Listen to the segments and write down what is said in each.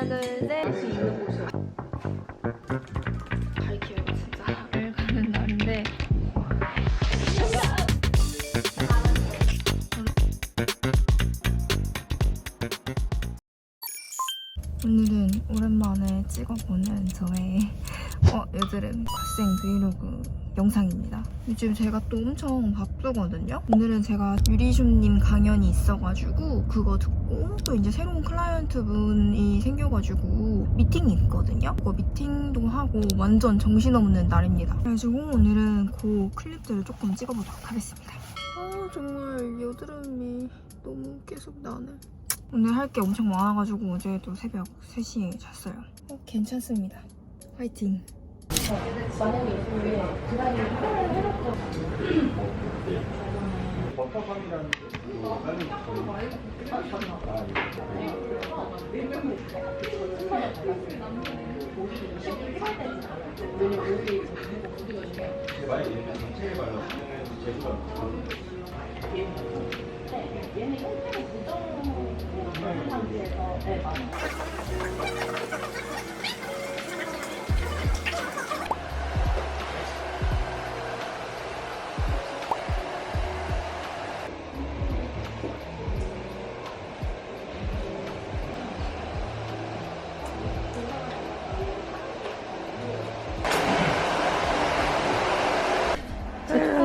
하나 둘셋 있는 곳으로 갈게요 진짜 을 가는 날인데 오늘은 오랜만에 찍어보는 저의 어, 여드름 컷생 브이로그 영상입니다. 요즘 제가 또 엄청 바쁘거든요. 오늘은 제가 유리쇼님 강연이 있어가지고 그거 듣고 또 이제 새로운 클라이언트 분이 생겨가지고 미팅이 있거든요. 그거 미팅도 하고 완전 정신없는 날입니다. 그래가지고 오늘은 그 클립들을 조금 찍어보도록 하겠습니다. 아 정말 여드름이 너무 계속 나네. 오늘 할 게 엄청 많아가지고 어제도 새벽 3시에 잤어요. 어, 괜찮습니다. 화이팅! 버터빵이라는 거 빨리 설명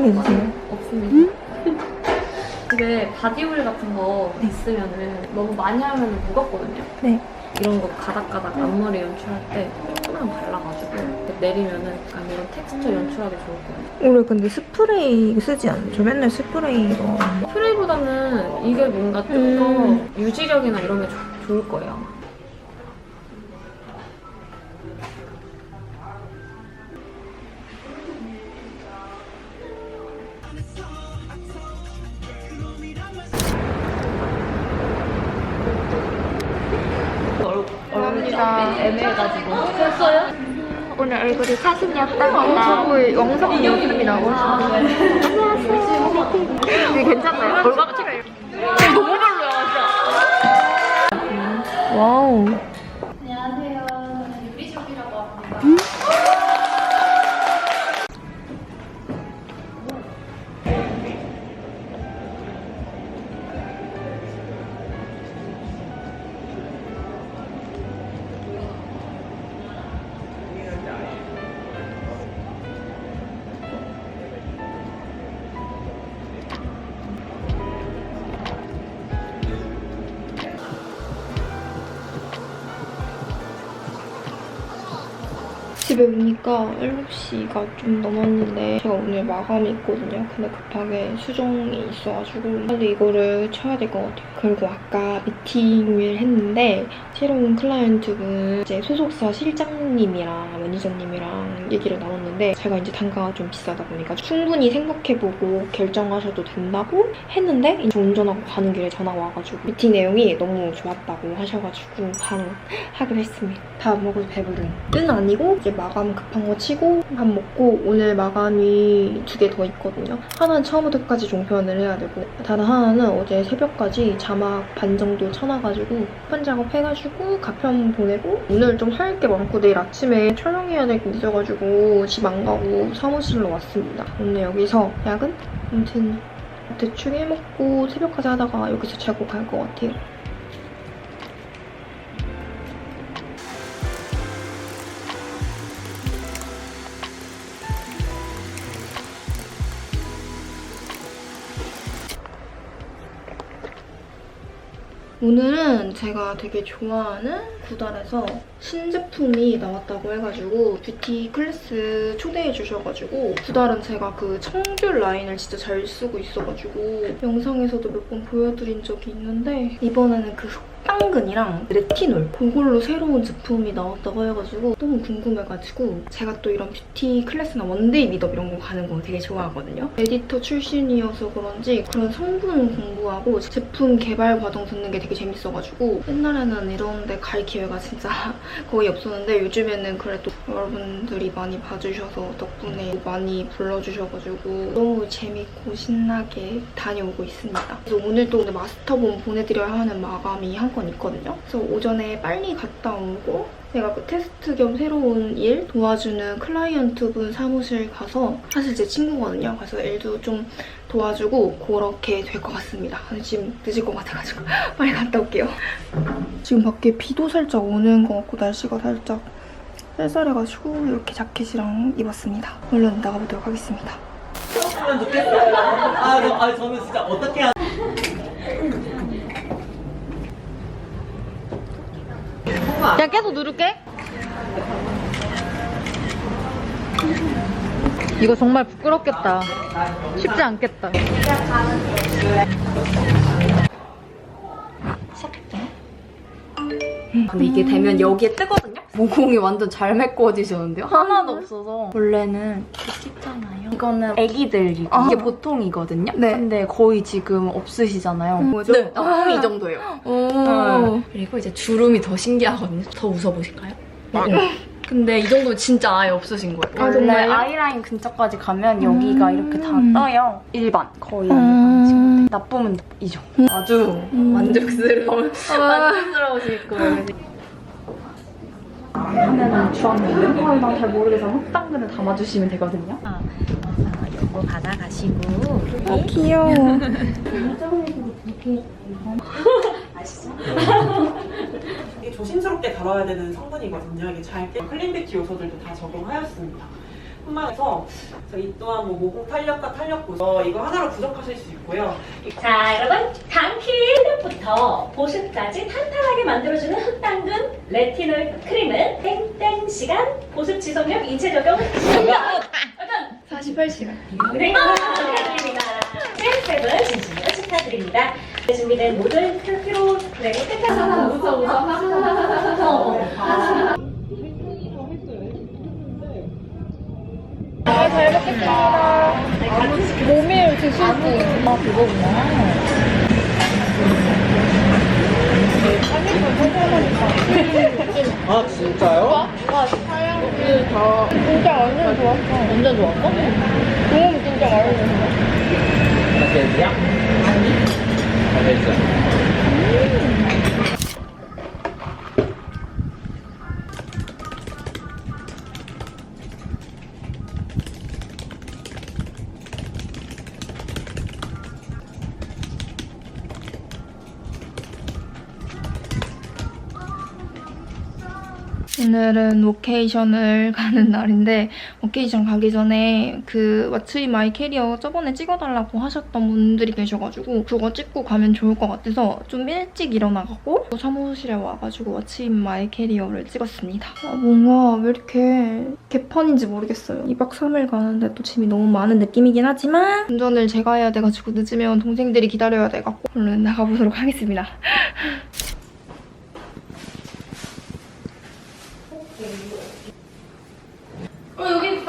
해주세요. 없습니다. 집에 바디오일 같은 거 있으면은 너무 많이 하면 무겁거든요. 네. 이런 거 가닥가닥 앞머리 연출할 때 조금만 발라가지고 내리면은 약간 이런 텍스처 연출하기 좋을 거예요. 오늘 근데 스프레이 쓰지 않죠? 맨날 스프레이로. 프레이보다는 이게 뭔가 좀 음. 더 유지력이나 이런 게 좋- 좋을 거예요. 아마. 감사합니다. 애매해가지고. 됐어요? 오늘 얼굴이 사진이었다. 거의 영상이 요즘이 나오시고. 되게 괜찮나요? 얼마나 찍어요? 너무 별로야, 진짜. 와우. 안녕하세요. 유리숍이라고 합니다. 집에 오니까 7시가 좀 넘었는데 제가 오늘 마감이 있거든요. 근데 급하게 수정이 있어가지고 빨리 이거를 쳐야 될 것 같아요. 그리고 아까 미팅을 했는데 새로운 클라이언트분 이제 소속사 실장님이랑 매니저님이랑 얘기를 나 눴는데 제가 이제 단가가 좀 비싸다 보니까 충분히 생각해보고 결정하셔도 된다고 했는데 이제 운전하고 가는 길에 전화가 와가지고 미팅 내용이 너무 좋았다고 하셔가지고 바로 하기로 했습니다. 다 먹어도 배부른. 은 아니고 이제 마감 급한 거 치고 밥 먹고 오늘 마감이 두 개 더 있거든요. 하나는 처음부터 끝까지 종편을 해야 되고 다른 하나는 어제 새벽까지 자막 반 정도 쳐놔가지고 편 작업해가지고 가편 보내고 오늘 좀 할 게 많고 내일 아침에 촬영해야 될 게 있어가지고 집안 가고 사무실로 왔습니다. 오늘 여기서 야근? 아무튼 대충 해먹고 새벽까지 하다가 여기서 자고 갈 것 같아요. 오늘은 제가 되게 좋아하는 구달에서 신제품이 나왔다고 해가지고 뷰티 클래스 초대해 주셔가지고 구달은 제가 그 청귤 라인을 진짜 잘 쓰고 있어가지고 영상에서도 몇 번 보여드린 적이 있는데 이번에는 그 흑당근이랑 레티놀 그걸로 새로운 제품이 나왔다고 해가지고 너무 궁금해가지고 제가 또 이런 뷰티 클래스나 원데이 미덥 이런 거 가는 거 되게 좋아하거든요. 에디터 출신이어서 그런지 그런 성분 공부하고 제품 개발 과정 듣는 게 되게 재밌어가지고 옛날에는 이런 데 갈 기회가 진짜 거의 없었는데 요즘에는 그래도 여러분들이 많이 봐주셔서 덕분에 많이 불러주셔가지고 너무 재밌고 신나게 다녀오고 있습니다. 그래서 오늘 또 오늘 마스터본 보내드려야 하는 마감이 한 건건 있거든요. 그래서 오전에 빨리 갔다 오고 제가 그 테스트 겸 새로운 일 도와주는 클라이언트 분 사무실 가서 사실 제 친구거든요. 그래서 일도 좀 도와주고 그렇게 될 것 같습니다. 지금 늦을 것 같아가지고 빨리 갔다 올게요. 지금 밖에 비도 살짝 오는 것 같고 날씨가 살짝 쌀쌀해가지고 이렇게 자켓이랑 입었습니다. 얼른 나가보도록 하겠습니다. 아, 저, 아, 저는 진짜 어떻게 하... 야 계속 누를게. 이거 정말 부끄럽겠다. 쉽지 않겠다. 근데 이게 되면 여기에 뜨거든요? 모공이 완전 잘 메꿔지셨는데요? 하나도 없어서 원래는 이렇게 찍잖아요 이거는 애기들이고 아. 이게 보통이거든요? 네. 근데 거의 지금 없으시잖아요 뭐죠? 네, 아, 이 정도예요 오. 네. 그리고 이제 주름이 더 신기하거든요 더 웃어보실까요? 근데 이 정도면 진짜 아예 없으신 거예요 아, 정말요? 아이라인 근처까지 가면 여기가 이렇게 다 떠요 일반 거의 음. 일반 친구들 나쁘면 이 정도 아주 만족스러워 아. 만족스러우실 거예요 하면은 주황색은 어, 난잘 모르겠어 흑당근을 담아주시면 되거든요 아, 요거 받아가시고. 아, 귀여워. 이게 조심스럽게 다뤄야 되는 성분이거든요. 이게 잘 깨, 클린뷰티 요소들도 다 적용하였습니다. 뿐만 아니라 이 또한 뭐 모공 탄력과 탄력 보조 이거 하나로 부족하실 수 있고요. 자, 여러분, 당킬부터 보습까지 탄탄하게 만들어주는 흑당근 레티놀 크림은 땡땡 시간 보습 지속력 인체 적용 48시간. 네, 축하드립니다. 세븐 진심으로 축하드립니다. 준비된 모든 피로 그리고 택하사 웃어 웃어 아, 잘 먹겠습니다. 모밀 드실 분. 아, 그거구나. 아, 진짜요? 사양이 다 진짜 완전 좋았어. 완전 좋았어? 너무 진짜 맛있었어. 맛있어요? 아니. 맛있어요. 오늘은 워케이션을 가는 날인데 워케이션 가기 전에 그 왓츠이 마이 캐리어 저번에 찍어달라고 하셨던 분들이 계셔가지고 그거 찍고 가면 좋을 것 같아서 좀 일찍 일어나가고 또 사무실에 와가지고 왓츠이 마이 캐리어를 찍었습니다. 아, 뭔가 왜 이렇게 개판인지 모르겠어요. 2박 3일 가는데 또 짐이 너무 많은 느낌이긴 하지만 운전을 제가 해야 돼가지고 늦으면 동생들이 기다려야 돼갖고 얼른 나가보도록 하겠습니다.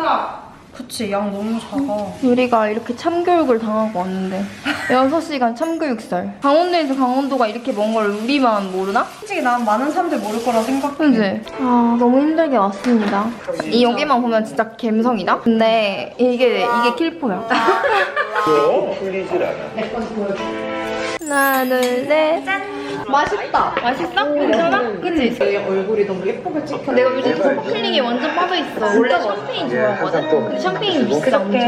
있다. 그치 양 너무 작아 우리가 이렇게 참교육을 당하고 왔는데 6시간 참교육설 강원도에서 강원도가 이렇게 먼 걸 우리만 모르나? 솔직히 난 많은 사람들 모를 거라 생각해 그지? 아 너무 힘들게 왔습니다 이 여기만 보면 진짜 갬성이다? 근데 이게 이게 킬포야 풀리질 않아. 하나 둘셋 짠! 맛있다 맛있어? 괜찮아? 그치? 얼굴이 너무 예쁘게 찍혀 내가 요즘 스파클링에 완전 빠져있어 원래 샴페인 좋아하거든? 근데 샴페인 비싸 엄청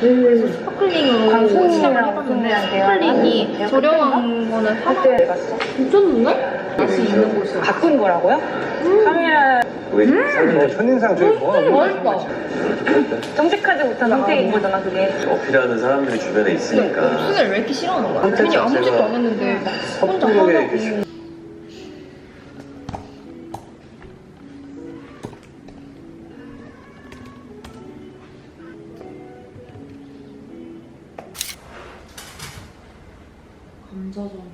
그래서 스파클링으로 시작을 해봤는데 스파클링이 저렴한 거는 사다 바꾼 거라고요? 카메라 왜? 음. 첫인상 저기 뭐 하는 거야? 정직하지 못한 상태인 거잖아 그게. 어필하는 사람들이 주변에 있으니까. 순을 왜 이렇게 싫어하는 거야? 괜히 아무 짓도 안 했는데 막 혼자 섭섭하게 이렇게 주- 감자전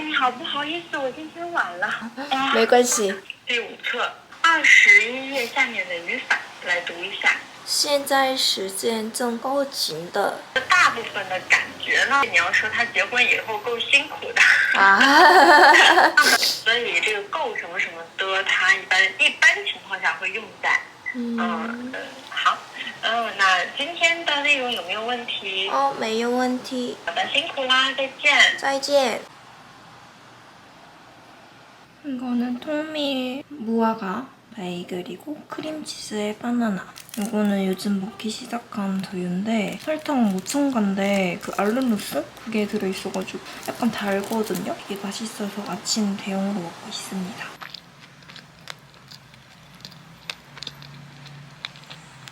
你好，不好意思，我今天晚了。没关系。第五册，二十一页下面的语法，来读一下。现在时间正够紧的。大部分的感觉呢，你要说他结婚以后够辛苦的。啊。所以这个够什么什么的，他一般一般情况下会用在。嗯,嗯，好，嗯，那今天的内容有没有问题？哦，没有问题。好的，辛苦啦，再见。再见。 이거는 통밀 무화과 베이글이고 크림치즈에 바나나. 이거는 요즘 먹기 시작한 두유인데 설탕 못 첨가인데 그 알룰로스 그게 들어있어가지고 약간 달거든요. 이게 맛있어서 아침 대용으로 먹고 있습니다.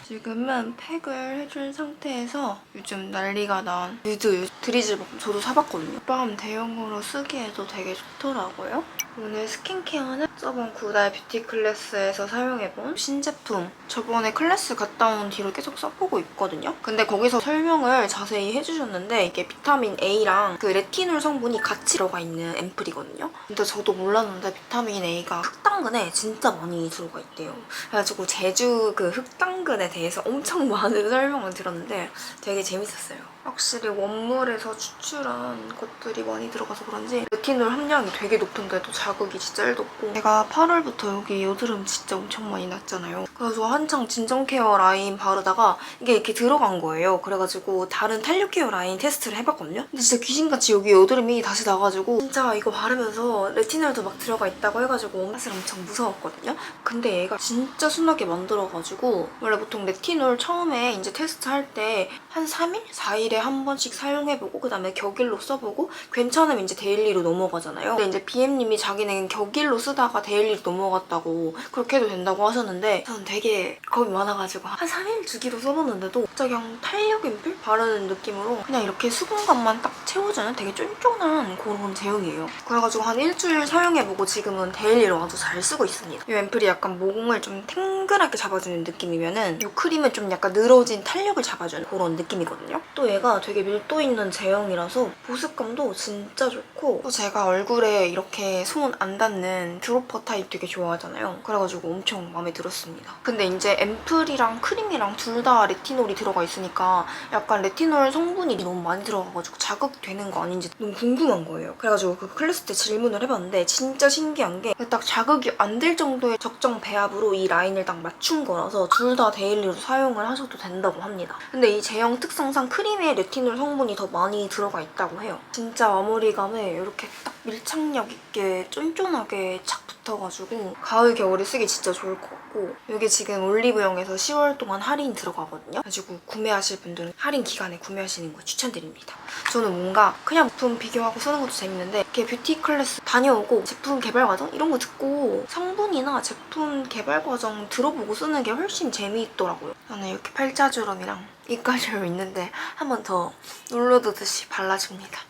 지금은 팩을 해준 상태에서 요즘 난리가 난 유드 드리즐 밥 저도 사봤거든요. 밤 대용으로 쓰기에도 되게 좋더라고요. 오늘 스킨케어는 저번 구달 뷰티 클래스에서 사용해본 신제품 저번에 클래스 갔다 온 뒤로 계속 써보고 있거든요. 근데 거기서 설명을 자세히 해주셨는데 이게 비타민 A랑 그 레티놀 성분이 같이 들어가 있는 앰플이거든요. 근데 저도 몰랐는데 비타민 A가 흑당근에 진짜 많이 들어가 있대요. 그래가지고 제주 그 흑당근에 대해서 엄청 많은 설명을 들었는데 되게 재밌었어요. 확실히 원물에서 추출한 것들이 많이 들어가서 그런지 레티놀 함량이 되게 높은데도 자극이 진짜 1도 없고 제가 8월부터 여기 여드름 진짜 엄청 많이 났잖아요. 그래서 한창 진정 케어 라인 바르다가 이게 이렇게 들어간 거예요. 그래가지고 다른 탄력 케어 라인 테스트를 해봤거든요. 근데 진짜 귀신같이 여기 여드름이 다시 나가지고 진짜 이거 바르면서 레티놀도 막 들어가 있다고 해가지고 사실 엄청 무서웠거든요. 근데 얘가 진짜 순하게 만들어가지고 원래 보통 레티놀 처음에 이제 테스트 할 때 한 3일? 4일에 한 번씩 사용해보고 그 다음에 격일로 써보고 괜찮으면 이제 데일리로 넘어가잖아요. 근데 이제 BM님이 자기는 격일로 쓰다가 데일리로 넘어갔다고 그렇게 해도 된다고 하셨는데 저는 되게 겁이 많아가지고 한 3일 주기로 써봤는데도 진짜 그냥 탄력 앰플 바르는 느낌으로 그냥 이렇게 수분감만 딱 채워주는 되게 쫀쫀한 그런 제형이에요. 그래가지고 한 일주일 사용해보고 지금은 데일리로 아주 잘 쓰고 있습니다. 이 앰플이 약간 모공을 좀 탱글하게 잡아주는 느낌이면은 이 크림은 좀 약간 늘어진 탄력을 잡아주는 그런 느낌 이거든요. 또 얘가 되게 밀도 있는 제형이라서 보습감도 진짜 좋고 또 제가 얼굴에 이렇게 손 안 닿는 드로퍼 타입 되게 좋아하잖아요. 그래가지고 엄청 마음에 들었습니다. 근데 이제 앰플이랑 크림이랑 둘 다 레티놀이 들어가 있으니까 약간 레티놀 성분이 너무 많이 들어가가지고 자극되는 거 아닌지 너무 궁금한 거예요. 그래가지고 그 클래스 때 질문을 해봤는데 진짜 신기한 게 딱 자극이 안 될 정도의 적정 배합으로 이 라인을 딱 맞춘 거라서 둘 다 데일리로 사용을 하셔도 된다고 합니다. 근데 이 제형 특성상 크림에 레티놀 성분이 더 많이 들어가 있다고 해요. 진짜 마무리감에 이렇게 딱 밀착력 있게 쫀쫀하게 착 붙어가지고 가을 겨울에 쓰기 진짜 좋을 것 같고 여기 지금 올리브영에서 10월 동안 할인 들어가거든요. 그래가지고 구매하실 분들은 할인 기간에 구매하시는 거 추천드립니다. 저는 뭔가 그냥 제품 비교하고 쓰는 것도 재밌는데 이렇게 뷰티 클래스 다녀오고 제품 개발 과정 이런 거 듣고 성분이나 제품 개발 과정 들어보고 쓰는 게 훨씬 재미있더라고요. 저는 이렇게 팔자주름이랑 이가주름 있는데 한 번 더 눌러두듯이 발라줍니다.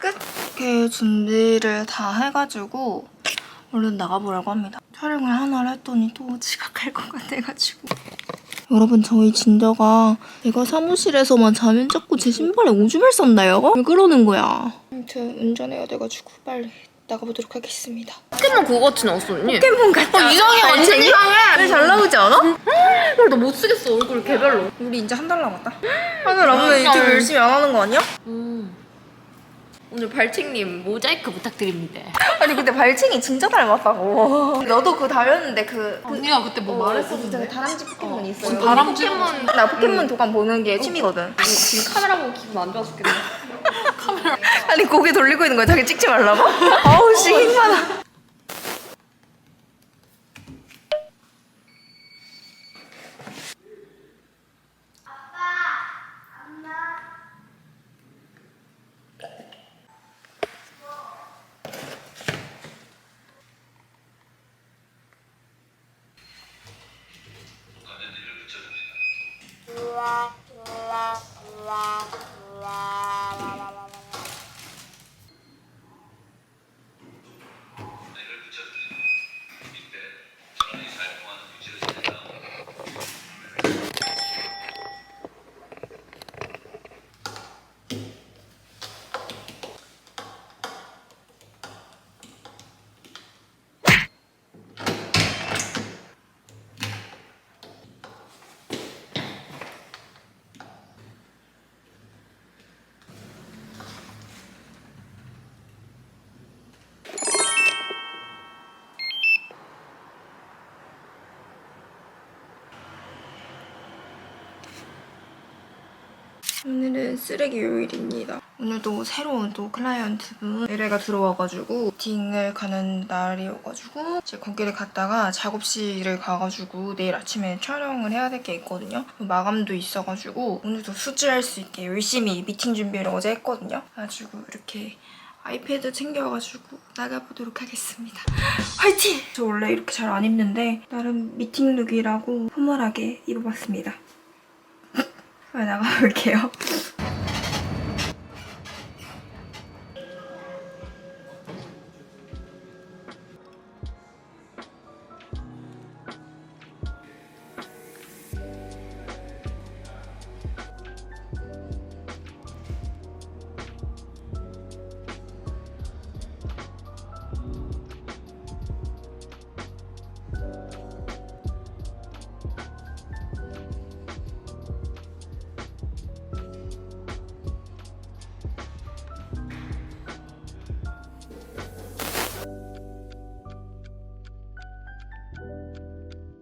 끝! 이렇게 준비를 다 해가지고 얼른 나가보려고 합니다. 촬영을 하나를 했더니 또 지각할 것 같아가지고. 여러분 저희 진저가 제가 사무실에서만 자면 자꾸 제 신발에 오줌을 쌌나요? 왜 그러는 거야? 아무튼 운전해야 돼가지고 빨리 나가보도록 하겠습니다. 포켓몬 그거 같이 나왔어 언니. 포켓몬 같아. 이상해 완전 이상해. 잘 나오지 않아? 나못 쓰겠어 얼굴 개별로. 우리 이제 한 달 남았다. 한달 남으면 유튜브 열심히 안 하는 거 아니야? 오늘 발책님 모자이크 부탁드립니다. 아니 근데 발칭이 진짜 닮았다고. 너도 그거 닮았는데 그 언니가 그때 뭐 어, 말했었는데. 그 다람쥐 포켓몬 있어요. 다람쥐 포켓몬 나 포켓몬 도감 보는 게 취미거든. 지금 카메라 보고 기분 안 좋아 죽겠네. 아니 고개 돌리고 있는 거야 자기 찍지 말라고? 아우 씨 힘받아. 오늘은 쓰레기 요일입니다. 오늘도 새로운 또 클라이언트 분 의뢰가 들어와가지고 미팅을 가는 날이어가지고 이제 거기를 갔다가 작업실을 가가지고 내일 아침에 촬영을 해야 될 게 있거든요. 마감도 있어가지고 오늘도 수주할 수 있게 열심히 미팅 준비를 어제 했거든요. 그래가지고 이렇게 아이패드 챙겨가지고 나가보도록 하겠습니다. 화이팅! 저 원래 이렇게 잘 안 입는데 나름 미팅 룩이라고 포멀하게 입어봤습니다. 나가볼게요.